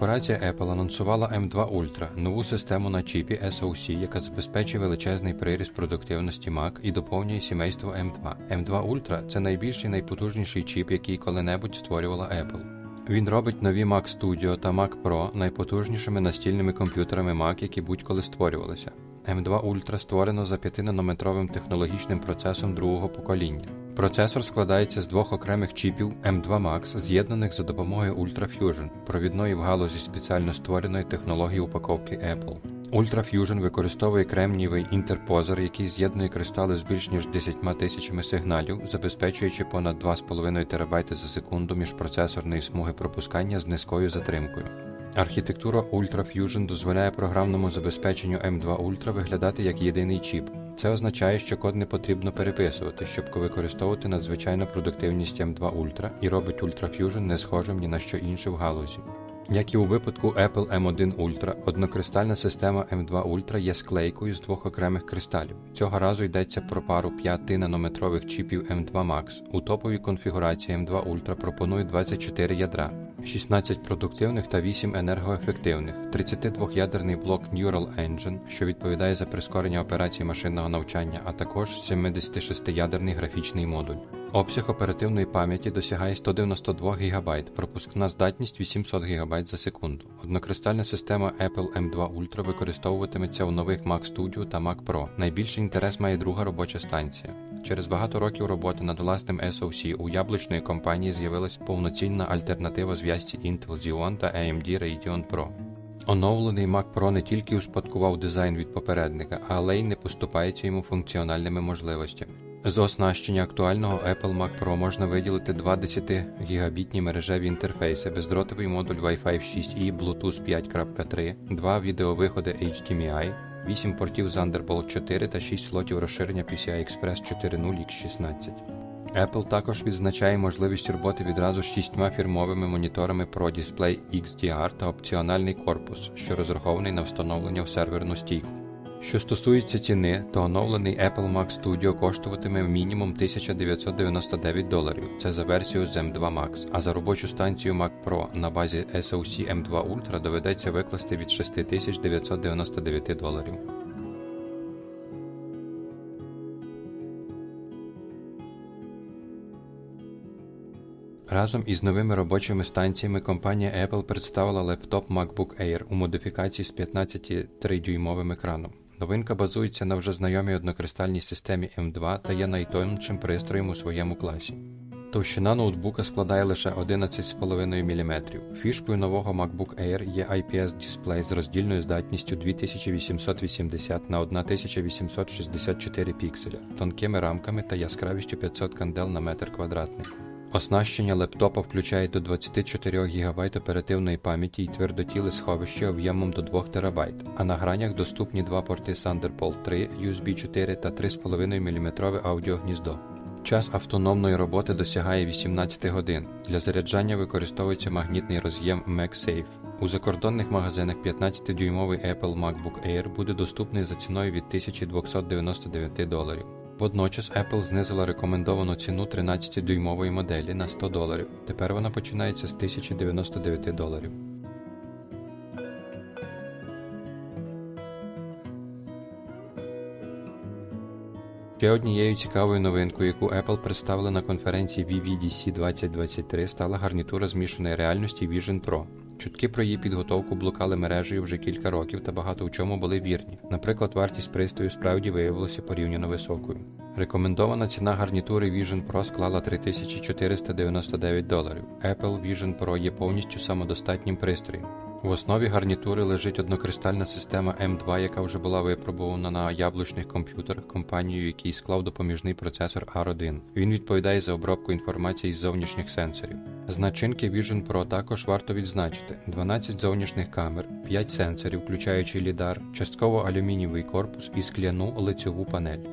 Корпорація Apple анонсувала M2 Ultra – нову систему на чіпі SoC, яка забезпечує величезний приріст продуктивності Mac і доповнює сімейство M2. M2 Ultra – це найбільший найпотужніший чіп, який коли-небудь створювала Apple. Він робить нові Mac Studio та Mac Pro найпотужнішими настільними комп'ютерами Mac, які будь-коли створювалися. M2 Ultra створено за 5-нанометровим технологічним процесом другого покоління. Процесор складається з двох окремих чіпів M2 Max, з'єднаних за допомогою UltraFusion, провідної в галузі спеціально створеної технології упаковки Apple. UltraFusion використовує кремнієвий інтерпозер, який з'єднує кристали з більш ніж 10 тисячами сигналів, забезпечуючи понад 2,5 ТБ за секунду міжпроцесорної смуги пропускання з низькою затримкою. Архітектура UltraFusion дозволяє програмному забезпеченню M2 Ultra виглядати як єдиний чіп. Це означає, що код не потрібно переписувати, щоб використовувати надзвичайну продуктивність M2 Ultra і робить UltraFusion не схожим ні на що інше в галузі. Як і у випадку Apple M1 Ultra, однокристальна система M2 Ultra є склейкою з двох окремих кристалів. Цього разу йдеться про пару 5-нанометрових чіпів M2 Max. У топовій конфігурації M2 Ultra пропонують 24 ядра, 16 продуктивних та 8 енергоефективних, 32-ядерний блок Neural Engine, що відповідає за прискорення операцій машинного навчання, а також 76-ядерний графічний модуль. Обсяг оперативної пам'яті досягає 192 ГБ, пропускна здатність 800 ГБ за секунду. Однокристальна система Apple M2 Ultra використовуватиметься у нових Mac Studio та Mac Pro. Найбільший інтерес має друга робоча станція. Через багато років роботи над власним SoC у яблучної компанії з'явилась повноцінна альтернатива зв'язці Intel Xeon та AMD Radeon Pro. Оновлений Mac Pro не тільки успадкував дизайн від попередника, але й не поступається йому функціональними можливостями. З оснащення актуального Apple Mac Pro можна виділити два 10-гігабітні мережеві інтерфейси, бездротовий модуль Wi-Fi 6E Bluetooth 5.3, два відеовиходи HDMI, 8 портів Thunderbolt 4 та 6 слотів розширення PCI Express 4.0 X16. Apple також відзначає можливість роботи відразу з шістьма фірмовими моніторами Pro Display XDR та опціональний корпус, що розрахований на встановлення в серверну стійку. Що стосується ціни, то оновлений Apple Mac Studio коштуватиме мінімум 1999 доларів. Це за версію з M2 Max, а за робочу станцію Mac Pro на базі SoC M2 Ultra доведеться викласти від 6999 доларів. Разом із новими робочими станціями компанія Apple представила лептоп MacBook Air у модифікації з 15,3-дюймовим екраном. Новинка базується на вже знайомій однокристальній системі M2 та є найтоншим пристроєм у своєму класі. Товщина ноутбука складає лише 11,5 мм. Фішкою нового MacBook Air є IPS-дисплей з роздільною здатністю 2880 на 1864 пікселя, тонкими рамками та яскравістю 500 кандел на метр квадратний. Оснащення лептопа включає до 24 ГБ оперативної пам'яті і твердотіле сховище об'ємом до 2 ТБ, а на гранях доступні два порти Thunderbolt 3, USB 4 та 3,5 мм аудіогніздо. Час автономної роботи досягає 18 годин. Для заряджання використовується магнітний роз'єм MagSafe. У закордонних магазинах 15-дюймовий Apple MacBook Air буде доступний за ціною від 1299 доларів. Водночас Apple знизила рекомендовану ціну 13-дюймової моделі на 100 доларів. Тепер вона починається з 1099 доларів. Ще однією цікавою новинкою, яку Apple представили на конференції WWDC 2023, стала гарнітура змішаної реальності Vision Pro. Чутки про її підготовку блукали мережею вже кілька років та багато в чому були вірні. Наприклад, вартість пристрою справді виявилася порівняно високою. Рекомендована ціна гарнітури Vision Pro склала 3499 доларів. Apple Vision Pro є повністю самодостатнім пристроєм. В основі гарнітури лежить однокристальна система M2, яка вже була випробована на яблучних комп'ютерах компанією, який склав допоміжний процесор R1. Він відповідає за обробку інформації з зовнішніх сенсорів. З начинки Vision Pro також варто відзначити 12 зовнішніх камер, 5 сенсорів, включаючи лідар, частково алюмінієвий корпус і скляну лицьову панель.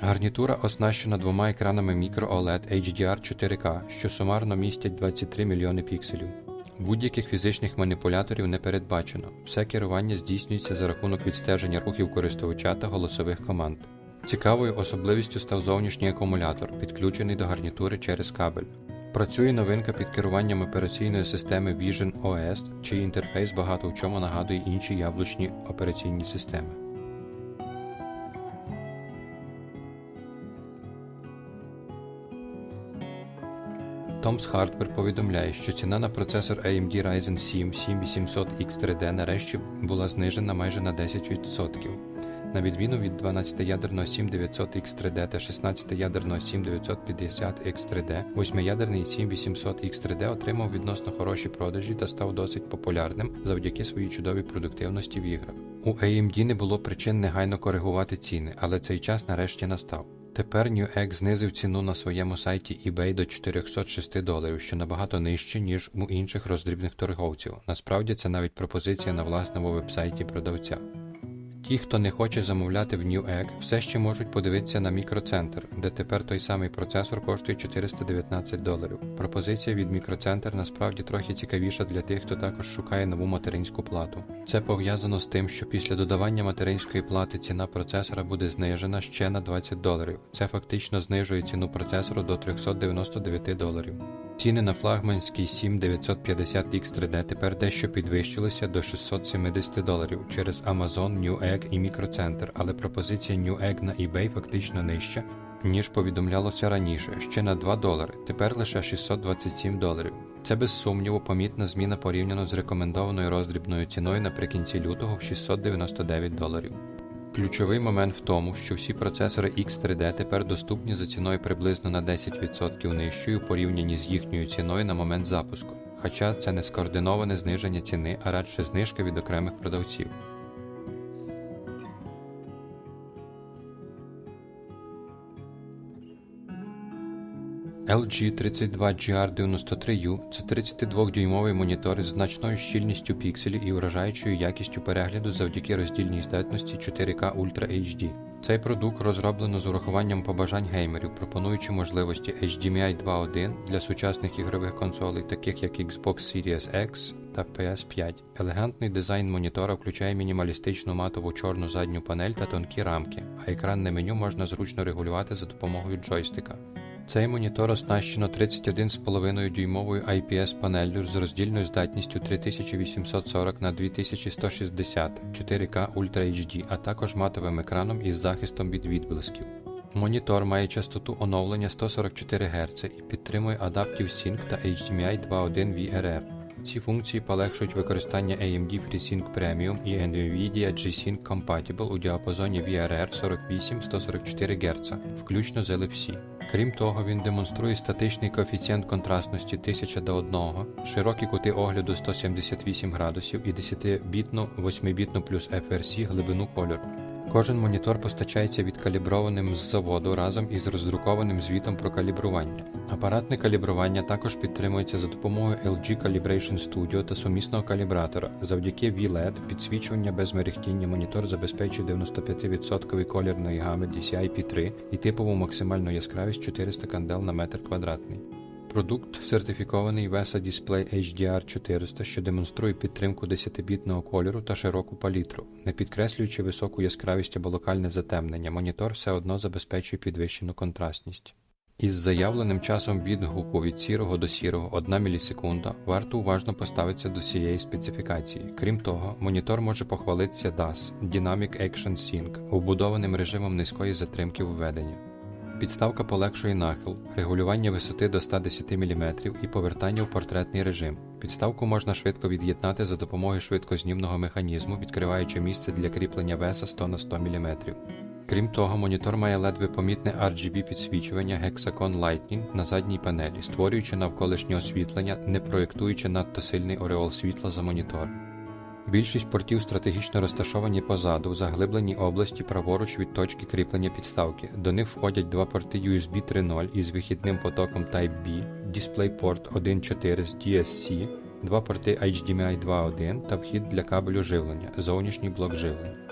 Гарнітура оснащена двома екранами Micro OLED HDR 4K, що сумарно містять 23 мільйони пікселів. Будь-яких фізичних маніпуляторів не передбачено. Все керування здійснюється за рахунок відстеження рухів користувача та голосових команд. Цікавою особливістю став зовнішній акумулятор, підключений до гарнітури через кабель. Працює новинка під керуванням операційної системи Vision OS, чий інтерфейс багато в чому нагадує інші яблучні операційні системи. Tom's Hardware повідомляє, що ціна на процесор AMD Ryzen 7 7800X3D нарешті була знижена майже на 10%. На відміну від 12-ядерного 7900X3D та 16-ядерного 7950X3D, 8-ядерний 7800X3D отримав відносно хороші продажі та став досить популярним завдяки своїй чудовій продуктивності в іграх. У AMD не було причин негайно коригувати ціни, але цей час нарешті настав. Тепер Newegg знизив ціну на своєму сайті eBay до 406 доларів, що набагато нижче, ніж у інших роздрібних торговців. Насправді це навіть пропозиція на власному вебсайті продавця. Ті, хто не хоче замовляти в Newegg, все ще можуть подивитися на мікроцентр, де тепер той самий процесор коштує 419 доларів. Пропозиція від мікроцентр насправді трохи цікавіша для тих, хто також шукає нову материнську плату. Це пов'язано з тим, що після додавання материнської плати ціна процесора буде знижена ще на 20 доларів. Це фактично знижує ціну процесору до 399 доларів. Ціни на флагманський 7950X3D тепер дещо підвищилися до 670 доларів через Amazon, Newegg і мікроцентр, але пропозиція Newegg на eBay фактично нижча, ніж повідомлялося раніше, ще на 2 долари, тепер лише 627 доларів. Це без сумніву помітна зміна порівняно з рекомендованою роздрібною ціною наприкінці лютого в 699 доларів. Ключовий момент в тому, що всі процесори X3D тепер доступні за ціною приблизно на 10% нижчою порівняні з їхньою ціною на момент запуску. Хоча це не скоординоване зниження ціни, а радше знижка від окремих продавців. LG 32GR93U це 32-дюймовий монітор із значною щільністю пікселів і вражаючою якістю перегляду завдяки роздільній здатності 4K Ultra HD. Цей продукт розроблено з урахуванням побажань геймерів, пропонуючи можливості HDMI 2.1 для сучасних ігрових консолей, таких як Xbox Series X та PS5. Елегантний дизайн монітора включає мінімалістичну матову чорну задню панель та тонкі рамки, а екранне меню можна зручно регулювати за допомогою джойстика. Цей монітор оснащено 31,5 дюймовою IPS панеллю з роздільною здатністю 3840 на 2160 4K Ultra HD, а також матовим екраном із захистом від відблисків. Монітор має частоту оновлення 144 Гц і підтримує Adaptive Sync та HDMI 2.1 VRR. Ці функції полегшують використання AMD FreeSync Premium і NVIDIA G-Sync Compatible у діапазоні VRR 48-144 Гц, включно з NFC. Крім того, він демонструє статичний коефіцієнт контрастності 1000 до 1, широкі кути огляду 178 градусів і 10-бітну 8-бітну плюс FRC глибину кольору. Кожен монітор постачається відкаліброваним з заводу разом із роздрукованим звітом про калібрування. Апаратне калібрування також підтримується за допомогою LG Calibration Studio та сумісного калібратора. Завдяки VLED підсвічування без мерехтіння монітор забезпечує 95% колірної гами DCI-P3 і типову максимальну яскравість 400 кандел на метр квадратний. Продукт сертифікований VESA Display HDR 400, що демонструє підтримку 10-бітного кольору та широку палітру. Не підкреслюючи високу яскравість або локальне затемнення, монітор все одно забезпечує підвищену контрастність. Із заявленим часом відгуку від сірого до сірого 1 мілісекунда варто уважно поставитися до цієї специфікації. Крім того, монітор може похвалитися DAS Dynamic Action Sync, вбудованим режимом низької затримки введення. Підставка полегшує нахил, регулювання висоти до 110 мм і повертання у портретний режим. Підставку можна швидко від'єднати за допомогою швидкознімного механізму, відкриваючи місце для кріплення веса 100 на 100 мм. Крім того, монітор має ледве помітне RGB підсвічування Hexacon Lightning на задній панелі, створюючи навколишнє освітлення, не проєктуючи надто сильний ореол світла за монітор. Більшість портів стратегічно розташовані позаду, в заглибленій області праворуч від точки кріплення підставки. До них входять два порти USB 3.0 із вихідним потоком Type-B, DisplayPort 1.4 з DSC, два порти HDMI 2.1 та вхід для кабелю живлення, зовнішній блок живлення.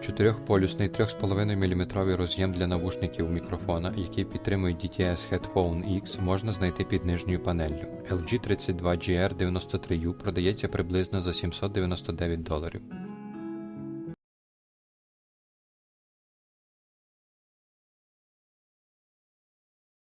Чотирьохполюсний 3,5 мм роз'єм для навушників мікрофона, який підтримує DTS Headphone X, можна знайти під нижньою панеллю. LG 32GR93U продається приблизно за 799 доларів.